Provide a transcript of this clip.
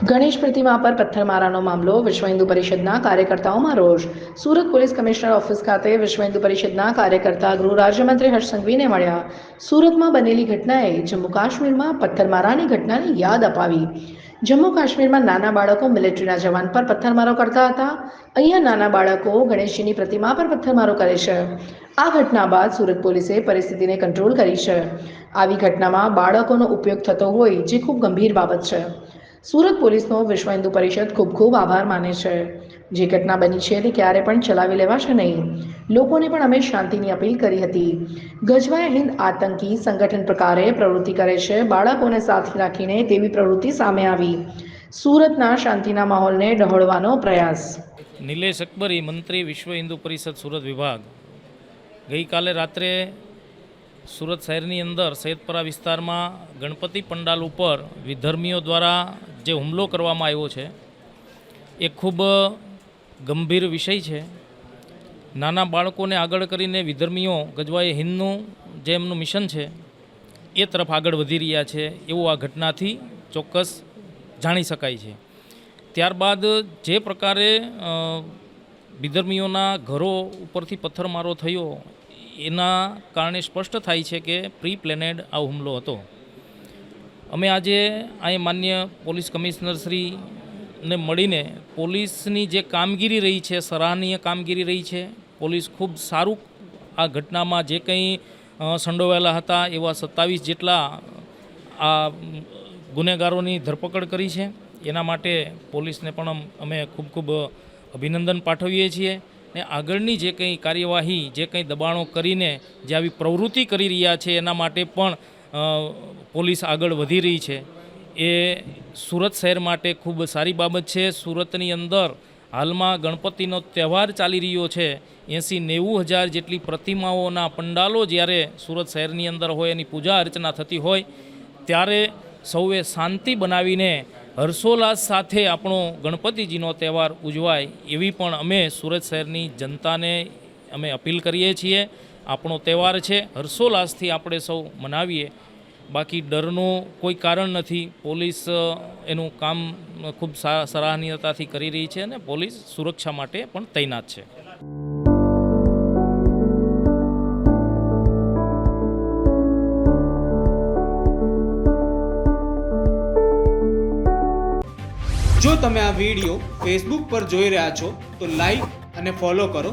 ગણેશ પ્રતિમા પર પથ્થરમારાનો મામલો વિશ્વ હિન્દુ પરિષદના કાર્યકર્તાઓમાં રોષ. સુરત પોલીસ કમિશનર ઓફિસ ખાતે વિશ્વ હિન્દુ પરિષદના કાર્યકર્તા ગૃહ રાજ્યમંત્રી હર્ષ સંઘવીને મળ્યા. સુરતમાં બનેલી ઘટનાએ જમ્મુ કાશ્મીરમાં પથ્થરમારાની ઘટનાની યાદ અપાવી. જમ્મુ કાશ્મીરમાં નાના બાળકો મિલિટરીના જવાન પર પથ્થરમારો કરતા હતા. અહીંયા નાના બાળકો ગણેશજીની પ્રતિમા પર પથ્થરમારો કરે છે. આ ઘટના બાદ સુરત પોલીસે પરિસ્થિતિને કંટ્રોલ કરી છે. આવી ઘટનામાં બાળકોનો ઉપયોગ થતો હોય જે ખૂબ ગંભીર બાબત છે. સુરત પોલીસનો વિશ્વ હિન્દુ પરિષદ ખૂબ ખૂબ આભાર માને છે. જે ઘટના બની છે તે ક્યારે પણ ચલાવી લેવાશે નહીં. લોકોને પણ અમે શાંતિની અપીલ કરી હતી. ગજવાય હિન્દ આતંકી સંગઠન પ્રકારે પ્રવૃત્તિ કરે છે. બાળકોને સાથે રાખીને તેવી પ્રવૃત્તિ સામે આવી. સુરતના શાંતિના માહોલને ડહોળવાનો પ્રયાસ. નિલેશ અકબરી મંત્રી, વિશ્વ હિન્દુ પરિષદ, સુરત વિભાગ. ગઈકાલે રાત્રે સુરત શહેરની અંદર સૈદપરા વિસ્તારમાં ગણપતિ પંડાલ ઉપર વિધર્મીઓ દ્વારા જે હુમલો કરવામાં આવ્યો છે, એ ખૂબ ગંભીર વિષય છે. નાના બાળકોને આગળ કરીને વિધર્મીઓ ગજવાએ હિન્દનું જે એમનું મિશન છે, એ તરફ આગળ વધી રહ્યા છે, એવું આ ઘટનાથી ચોક્કસ જાણી શકાય છે. ત્યારબાદ જે પ્રકારે વિધર્મીઓના ઘરો ઉપરથી પથ્થરમારો થયો, એના કારણે સ્પષ્ટ થાય છે કે પ્રી પ્લેનેડ આ હુમલો હતો. અમે આજે અહીં માન્ય પોલીસ કમિશનર શ્રીને મળીને પોલીસની જે કામગીરી રહી છે, સરાહનીય કામગીરી રહી છે, પોલીસ ખૂબ સારું આ ઘટનામાં જે કંઈ સંડોવાયેલા હતા એવા સત્તાવીસ જેટલા આ ગુનેગારોની ધરપકડ કરી છે. એના માટે પોલીસને પણ અમે ખૂબ ખૂબ અભિનંદન પાઠવીએ છીએ ને આગળની જે કંઈ કાર્યવાહી, જે કંઈ દબાણો કરીને જે આવી પ્રવૃત્તિ કરી રહ્યા છે એના માટે પણ પોલીસ આગળ વધી રહી છે. એ સુરત શહેર માટે ખૂબ સારી બાબત છે. સુરતની અંદર હાલમાં ગણપતિનો તહેવાર ચાલી રહ્યો છે. એંસી નેવું હજાર જેટલી પ્રતિમાઓના પંડાલો જ્યારે સુરત શહેરની અંદર હોય, એની પૂજા અર્ચના થતી હોય, ત્યારે સૌએ શાંતિ બનાવીને હર્ષોલ્લાસ સાથે આપણો ગણપતિજીનો તહેવાર ઉજવાય એવી પણ અમે સુરત શહેરની જનતાને અમે અપીલ કરીએ છીએ. આપણો તહેવાર છે. હર્ષોલ્લાસથી આપણે સૌ મનાવીએ. બાકી ડરનું કોઈ કારણ નથી. પોલીસ એનું કામ ખૂબ સરાહનીયતાથી કરી રહી છે અને પોલીસ સુરક્ષા માટે પણ તૈનાત છે. જો તમે આ વીડિયો ફેસબુક પર જોઈ રહ્યા છો, તો લાઈક અને ફોલો કરો.